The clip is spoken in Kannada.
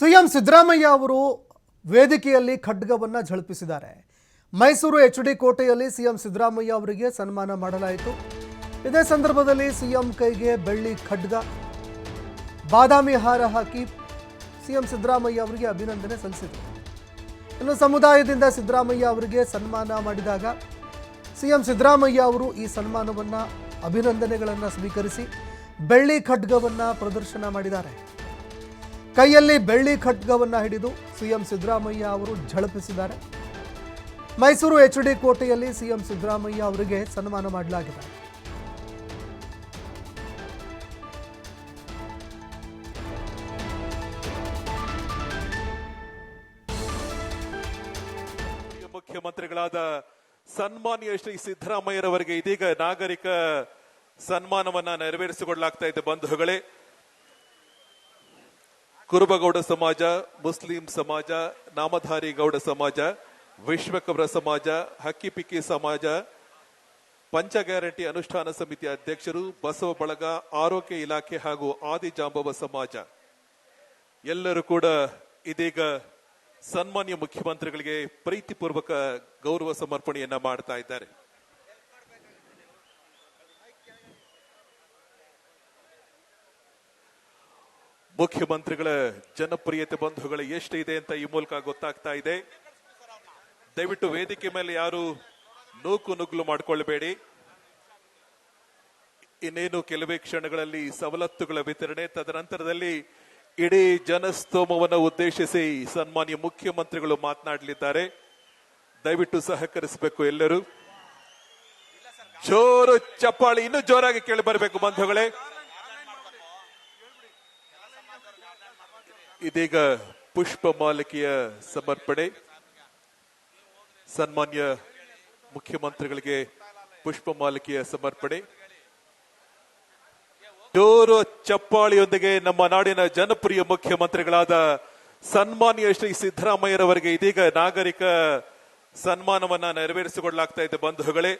ಸಿಎಂ ಸಿದ್ದರಾಮಯ್ಯ ಅವರು ವೇದಿಕೆಯಲ್ಲಿ ಖಡ್ಗವನ್ನು ಝಳಪಿಸಿದ್ದಾರೆ. ಮೈಸೂರು ಎಚ್ ಡಿ ಕೋಟೆಯಲ್ಲಿ ಸಿಎಂ ಸಿದ್ದರಾಮಯ್ಯ ಅವರಿಗೆ ಸನ್ಮಾನ ಮಾಡಲಾಯಿತು. ಇದೇ ಸಂದರ್ಭದಲ್ಲಿ ಸಿಎಂ ಕೈಗೆ ಬೆಳ್ಳಿ ಖಡ್ಗ. ಬಾದಾಮಿ ಹಾರ ಹಾಕಿ ಸಿಎಂ ಸಿದ್ದರಾಮಯ್ಯ ಅವರಿಗೆ ಅಭಿನಂದನೆ ಸಲ್ಲಿಸಿದರು. ಇನ್ನು ಸಮುದಾಯದಿಂದ ಸಿದ್ದರಾಮಯ್ಯ ಅವರಿಗೆ ಸನ್ಮಾನ ಮಾಡಿದಾಗ ಸಿಎಂ ಸಿದ್ದರಾಮಯ್ಯ ಅವರು ಈ ಸನ್ಮಾನವನ್ನು ಅಭಿನಂದನೆಗಳನ್ನು ಸ್ವೀಕರಿಸಿ ಬೆಳ್ಳಿ ಖಡ್ಗವನ್ನು ಪ್ರದರ್ಶನ ಮಾಡಿದ್ದಾರೆ. ಕೈಯಲ್ಲಿ ಬೆಳ್ಳಿ ಖಡ್ಗವನ್ನು ಹಿಡಿದು ಸಿಎಂ ಸಿದ್ದರಾಮಯ್ಯ ಅವರು ಝಳಪಿಸಿದ್ದಾರೆ. ಮೈಸೂರು ಎಚ್ ಡಿ ಕೋಟೆಯಲ್ಲಿ ಸಿಎಂ ಸಿದ್ದರಾಮಯ್ಯ ಅವರಿಗೆ ಸನ್ಮಾನ ಮಾಡಲಾಗಿದೆ. ಮುಖ್ಯಮಂತ್ರಿಗಳಾದ ಸನ್ಮಾನ್ಯ ಶ್ರೀ ಸಿದ್ದರಾಮಯ್ಯರವರಿಗೆ ಇದೀಗ ನಾಗರಿಕ ಸನ್ಮಾನವನ್ನ ನೆರವೇರಿಸಿಕೊಳ್ಳಲಾಗ್ತಾ ಇದೆ, ಬಂಧುಗಳೇ. ಕುರುಬಗೌಡ ಸಮಾಜ, ಮುಸ್ಲಿಂ ಸಮಾಜ, ನಾಮಧಾರಿ ಗೌಡ ಸಮಾಜ ವಿಶ್ವಕವರ ಸಮಾಜ ಹಕ್ಕಿಪಿಕ್ಕಿ ಸಮಾಜ, ಪಂಚ ಗ್ಯಾರಂಟಿ ಅನುಷ್ಠಾನ ಸಮಿತಿ ಅಧ್ಯಕ್ಷರು, ಬಸವ ಬಳಗ, ಆರೋಗ್ಯ ಇಲಾಖೆ ಹಾಗೂ ಆದಿಜಾಂಬವ ಸಮಾಜ. ಎಲ್ಲರೂ ಕೂಡ ಇದೀಗ ಸನ್ಮಾನ್ಯ ಮುಖ್ಯಮಂತ್ರಿಗಳಿಗೆ ಪ್ರೀತಿಪೂರ್ವಕ ಗೌರವ ಸಮರ್ಪಣೆಯನ್ನ ಮಾಡ್ತಾ ಇದ್ದಾರೆ. ಮುಖ್ಯಮಂತ್ರಿಗಳ ಜನಪ್ರಿಯತೆ ಬಂಧುಗಳು ಎಷ್ಟಿದೆ ಅಂತ ಈ ಮೂಲಕ ಗೊತ್ತಾಗ್ತಾ ಇದೆ. ದಯವಿಟ್ಟು ವೇದಿಕೆ ಮೇಲೆ ಯಾರು ನೂಕು ನುಗ್ಲು ಮಾಡಿಕೊಳ್ಳಬೇಡಿ ಇನ್ನೇನು ಕೆಲವೇ ಕ್ಷಣಗಳಲ್ಲಿ ಸವಲತ್ತುಗಳ ವಿತರಣೆ, ತದನಂತರದಲ್ಲಿ ಇಡೀ ಜನಸ್ತೋಮವನ್ನು ಉದ್ದೇಶಿಸಿ ಸನ್ಮಾನ್ಯ ಮುಖ್ಯಮಂತ್ರಿಗಳು ಮಾತನಾಡಲಿದ್ದಾರೆ. ದಯವಿಟ್ಟು ಸಹಕರಿಸಬೇಕು ಎಲ್ಲರೂ. ಜೋರು ಚಪ್ಪಾಳಿ, ಇನ್ನೂ ಜೋರಾಗಿ ಕೇಳಿ ಬರಬೇಕು ಬಂಧುಗಳೇ. ಇದೀಗ ಪುಷ್ಪ ಮಾಲಿಕೆಯ ಸಮರ್ಪಣೆ. ಸನ್ಮಾನ್ಯ ಮುಖ್ಯಮಂತ್ರಿಗಳಿಗೆ ಪುಷ್ಪ ಮಾಲಿಕೆಯ ಸಮರ್ಪಣೆ. ಜೋರು ಚಪ್ಪಾಳಿಯೊಂದಿಗೆ ನಮ್ಮ ನಾಡಿನ ಜನಪ್ರಿಯ ಮುಖ್ಯಮಂತ್ರಿಗಳಾದ ಸನ್ಮಾನ್ಯ ಶ್ರೀ ಸಿದ್ದರಾಮಯ್ಯರವರಿಗೆ ಇದೀಗ ನಾಗರಿಕ ಸನ್ಮಾನವನ್ನ ನೆರವೇರಿಸಿಕೊಳ್ಳಲಾಗ್ತಾ ಇದೆ, ಬಂಧುಗಳೇ.